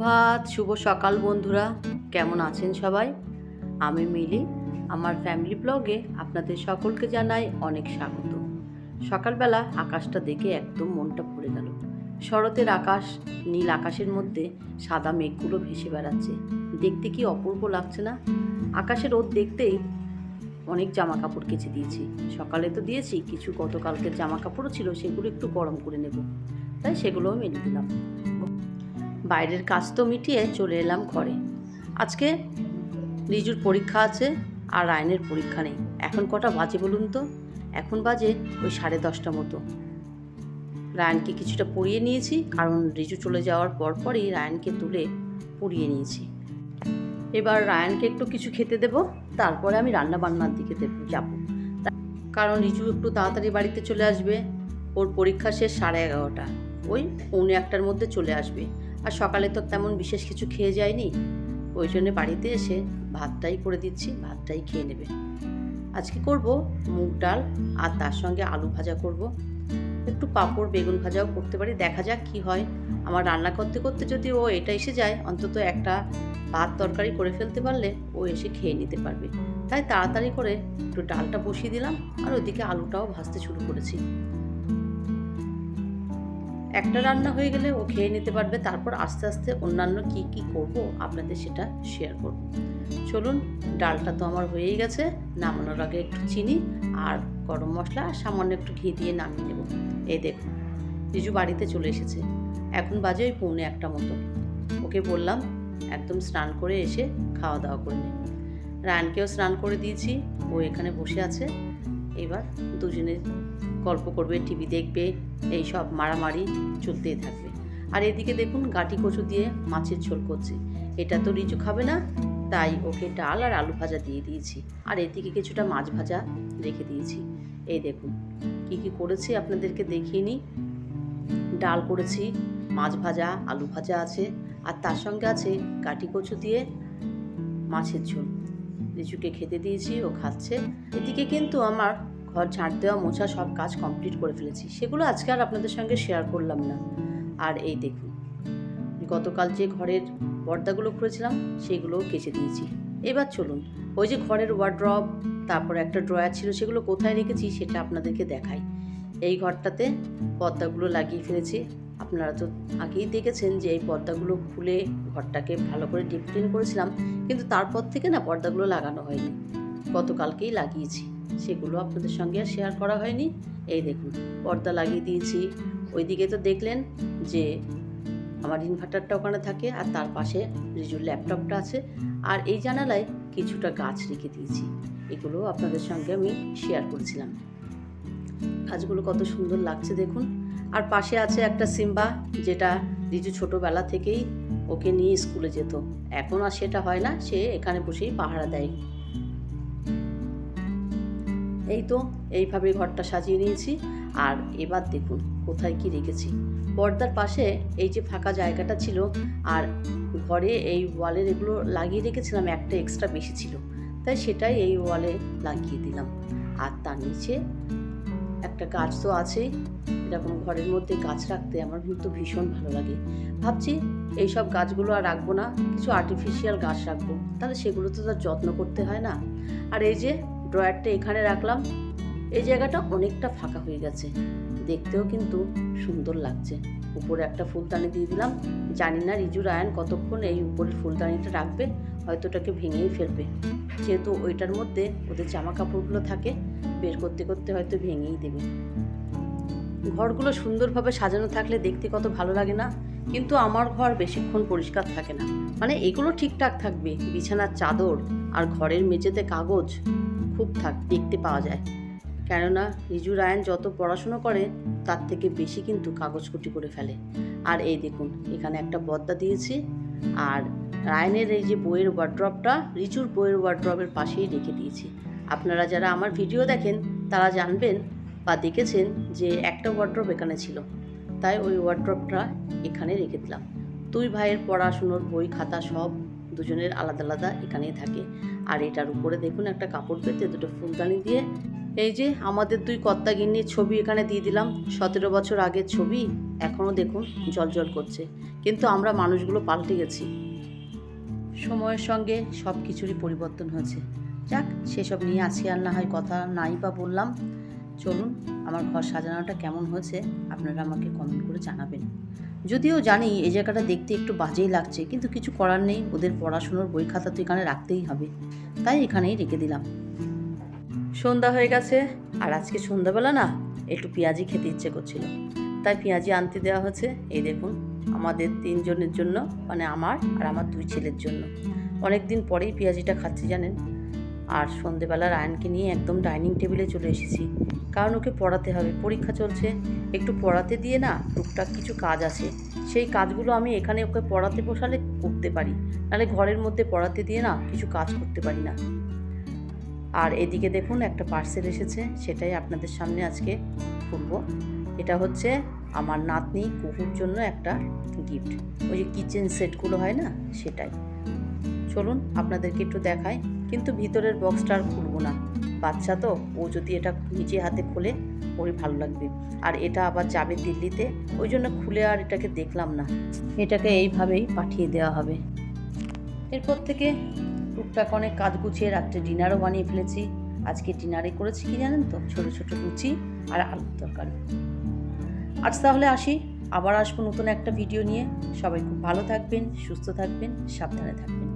সুপ্রভাত, শুভ সকাল বন্ধুরা। কেমন আছেন সবাই? আমি মিলি। আমার ফ্যামিলি ব্লগে আপনাদের সকলকে জানাই অনেক স্বাগত। সকালবেলা আকাশটা দেখে একদম মনটা ভরে গেল। শরতের আকাশ, নীল আকাশের মধ্যে সাদা মেঘগুলো ভেসে বেড়াচ্ছে। দেখতে কি অপূর্ব লাগছে না? আকাশের রোদ দেখতেই অনেক জামা কাপড় কেচে দিয়েছি। সকালে তো দিয়েছি, কিছু গতকালকের জামা কাপড়ও ছিল, সেগুলো একটু গরম করে নেব। তাই সেগুলোও মেলে দিলাম। বাইরের কাজ তো মিটিয়ে চলে এলাম ঘরে। আজকে রিজুর পরীক্ষা আছে আর রায়নের পরীক্ষা নেই। এখন কটা বাজে বলুন তো? এখন বাজে ওই সাড়ে দশটা মতো। রায়নকে কিছুটা পড়িয়ে নিয়েছি, কারণ রিজু চলে যাওয়ার পর পরই রায়নকে তুলে পড়িয়ে নিয়েছি। এবার রায়নকে একটু কিছু খেতে দেব, তারপরে আমি রান্না বান্নার দিকে যাব। কারণ রিজু একটু তাড়াতাড়ি বাড়িতে চলে আসবে। ওর পরীক্ষা শেষ সাড়ে এগারোটা। ওই পৌনে একটার মধ্যে চলে আসবে। আর সকালে তো তেমন বিশেষ কিছু খেয়ে যায়নি। ওই জন্য বাড়িতে এসে ভাতটাই করে দিচ্ছি, ভাতটাই খেয়ে নেবে। আজকে করব মুগ ডাল আর তার সঙ্গে আলু ভাজা করব। একটু পাঁপড়, বেগুন ভাজাও করতে পারি, দেখা যাক কি হয়। আমার রান্না করতে করতে যদি ও এটা এসে যায়, অন্তত একটা ভাত তরকারি করে ফেলতে পারলে ও এসে খেয়ে নিতে পারবে। তাই তাড়াতাড়ি করে একটু ডালটা বসিয়ে দিলাম আর ওদিকে আলুটাও ভাজতে শুরু করেছি। একটা রান্না হয়ে গেলে ও খেয়ে নিতে পারবে। তারপর আস্তে আস্তে অন্যান্য কি কি করব আপনাদের সেটা শেয়ার করব। চলুন, ডালটা তো আমার হয়েই গেছে। নামানোর আগে একটু চিনি আর গরম মশলা আর সামান্য একটু ঘি দিয়ে নামিয়ে নেব। এই দেখুন রিজু বাড়িতে চলে এসেছে। এখন বাজে ওই পৌনে একটা মতো। ওকে বললাম, একদম স্নান করে এসে খাওয়া দাওয়া করে নে। রায়নকেও স্নান করে দিয়েছি। ও এখানে বসে আছে। এবার দুজনে গল্প করবে, টিভি দেখবে, এই সব মারামারি চলতেই থাকবে। আর এদিকে দেখুন গাটি কচু দিয়ে মাছের ঝোল করছে। এটা তো রিচু খাবে না, তাই ওকে ডাল আর আলু ভাজা দিয়ে দিয়েছি। আর এদিকে কিছুটা মাছ ভাজা রেখে দিয়েছি। এই দেখুন, কি কি করেছি আপনাদেরকে দেখিয়ে নিই। ডাল করেছি, মাছ ভাজা, আলু ভাজা আছে, আর তার সঙ্গে আছে গাটি কচু দিয়ে মাছের ঝোল। লিচুকে খেতে দিয়েছি, ও খাচ্ছে। এদিকে কিন্তু আমার ঘর ঝাঁট দেওয়া, মোছা সব কাজ কমপ্লিট করে ফেলেছি। সেগুলো আজকে আর আপনাদের সঙ্গে শেয়ার করলাম না। আর এই দেখুন, গতকাল যে ঘরের পর্দাগুলো খুলেছিলাম, সেগুলোও কেচে দিয়েছি। এবার চলুন, ওই যে ঘরের ওয়ার্ড্রপ তারপর একটা ড্রয়ার ছিল, সেগুলো কোথায় রেখেছি সেটা আপনাদেরকে দেখাই। এই ঘরটাতে পর্দাগুলো লাগিয়ে ফেলেছি। আপনারা তো আগেই দেখেছেন যে এই পর্দাগুলো খুলে ঘরটাকে ভালো করে ডিপ ক্লিন করেছিলাম, কিন্তু তারপর থেকে না পর্দাগুলো লাগানো হয়নি। গতকালকেই লাগিয়েছি। সেগুলো আপনাদের সঙ্গে আর শেয়ার করা হয়নি। এই দেখুন, পর্দা লাগিয়ে দিয়েছি। ওইদিকে তো দেখলেন যে আমার ইনভার্টারটা ওখানে থাকে আর তার পাশে রিজুর ল্যাপটপটা আছে। আর এই জানালায় কিছুটা গাছ রেখে দিয়েছি। এগুলো আপনাদের সঙ্গে আমি শেয়ার করেছিলাম। গাছগুলো কত সুন্দর লাগছে দেখুন। আর পাশে আছে একটা সিম্বা, যেটা রিজু ছোটোবেলা থেকেই ওকে নিয়ে স্কুলে যেত। এখন আর সেটা হয় না, সে এখানে বসেই পাহারা দেয়। এই তো, এইভাবে ঘরটা সাজিয়ে নিয়েছি। আর এবার দেখুন, কোথায় কি রেখেছি। পর্দার পাশে এই যে ফাঁকা জায়গাটা ছিল, আর ঘরে এই ওয়ালের এগুলো লাগিয়ে রেখেছিলাম, একটা এক্সট্রা বেশি ছিল। তাই সেটাই এই ওয়ালে লাগিয়ে দিলাম। আর তার নিচে একটা গাছ তো আছেই এরকম ঘরের মধ্যে গাছ রাখতে আমার কিন্তু ভীষণ ভালো লাগে। ভাবছি এইসব গাছগুলো আর রাখব না, কিছু আর্টিফিশিয়াল গাছ রাখব। তাহলে সেগুলো তো তার যত্ন করতে হয় না। আর এই যে ড্রয়ারটা এখানে রাখলাম। এই জায়গাটা অনেকটা ফাঁকা হয়ে গেছে। দেখতেও কিন্তু সুন্দর লাগছে। উপরে একটা ফুলদানি দিয়ে দিলাম। জানি না রিজু রায়ন কতক্ষণ এই উপরের ফুলদানিটা রাখবে, হয়তো ওটাকে ভেঙেই ফেলবে। যেহেতু ওইটার মধ্যে ওদের জামা কাপড়গুলো থাকে, বের করতে করতে হয়তো ভেঙেই দেবে। ঘরগুলো সুন্দরভাবে সাজানো থাকলে দেখতে কত ভালো লাগে না? কিন্তু আমার ঘর বেশিক্ষণ পরিষ্কার থাকে না। মানে এগুলো ঠিকঠাক থাকবে। বিছানার চাদর আর ঘরের মেঝেতে কাগজ। খুব থাক, দেখতে পাওয়া যায়। কেননা রিজু রায়ন যত পড়াশুনো করে, তার থেকে বেশি কিন্তু কাগজ কুটি করে ফেলে। আর এই দেখুন, এখানে একটা বদ্দা দিয়েছি। আর রায়নের এই যে বইয়ের ওয়ার্ড্রপটা রিজুর বইয়ের ওয়ার্ড্রপের পাশেই রেখে দিয়েছি। আপনারা যারা আমার ভিডিও দেখেন, তারা জানবেন বা দেখেছেন যে একটা ওয়ার্ড্রপ এখানে ছিল। তাই ওই ওয়ার্ড্রপটা এখানে রেখে দিলাম। দুই ভাইয়ের পড়াশুনোর বই খাতা সব দুজনের আলাদা আলাদা এখানেই থাকে। আর এটার উপরে দেখুন একটা কাপড় পেতে দুটো ফুলদানি দিয়ে। এই যে আমাদের দুই কর্তা গিন্নির ছবি এখানে দিয়ে দিলাম। সতেরো বছর আগের ছবি, এখনও দেখুন জল জল করছে। কিন্তু আমরা মানুষগুলো পাল্টে গেছি। সময়ের সঙ্গে সব কিছুরই পরিবর্তন হয়েছে। যাক, সেসব নিয়ে আজকে আর না হয় কথা নাই বা বললাম। চলুন, আমার ঘর সাজানোটা কেমন হয়েছে আপনারা আমাকে কমেন্ট করে জানাবেন। যদিও জানি এই জায়গাটা দেখতে একটু বাজেই লাগছে, কিন্তু কিছু করার নেই। ওদের পড়াশুনোর বই খাতা তো এখানে রাখতেই হবে। তাই এখানেই রেখে দিলাম। সন্ধ্যা হয়ে গেছে, আর আজকে সন্ধ্যাবেলা না একটু পেঁয়াজি খেতে ইচ্ছে করছিল। তাই পেঁয়াজি আনতে দেওয়া হয়েছে। এই দেখুন, আমাদের তিনজনের জন্য মানে আমার আর আমার দুই ছেলের জন্য। অনেক দিন পরেই পেঁয়াজিটা খাচ্ছি জানেন। আর সন্ধেবেলা রায়নকে নিয়ে একদম ডাইনিং টেবিলে চলে এসেছি। কারণ ওকে পড়াতে হবে। পরীক্ষা চলছে, একটু পড়াতে দিয়ে না টুকটাক কিছু কাজ আছে। সেই কাজগুলো আমি এখানে ওকে পড়াতে বসালে করতে পারি। নাহলে ঘরের মধ্যে পড়াতে দিয়ে না কিছু কাজ করতে পারি না। আর এদিকে দেখুন একটা পার্সেল এসেছে, সেটাই আপনাদের সামনে আজকে খুলবো এটা হচ্ছে আমার নাতনি কুকুর জন্য একটা গিফট ওই যে কিচেন সেটগুলো হয় না, সেটাই। চলুন আপনাদেরকে একটু দেখাই, কিন্তু ভিতরের বক্সটা আর খুলবো না। বাচ্চা তো, ও যদি এটা নিজে হাতে খোলে, ওরই ভালো লাগবে। আর এটা আবার যাবে দিল্লিতে, ওই জন্য খুলে আর এটাকে দেখলাম না। এটাকে এইভাবেই পাঠিয়ে দেওয়া হবে। এরপর থেকে টুকটাক অনেক কাজ গুছিয়ে রাত্রে ডিনারও বানিয়ে ফেলেছি। আজকে ডিনারে করেছি কি জানেন তো? ছোট ছোট লুচি আর আলুর তরকারি। আজ তাহলে আসি, আবার আসব নতুন একটা ভিডিও নিয়ে। সবাই খুব ভালো থাকবেন, সুস্থ থাকবেন, সাবধানে থাকবেন।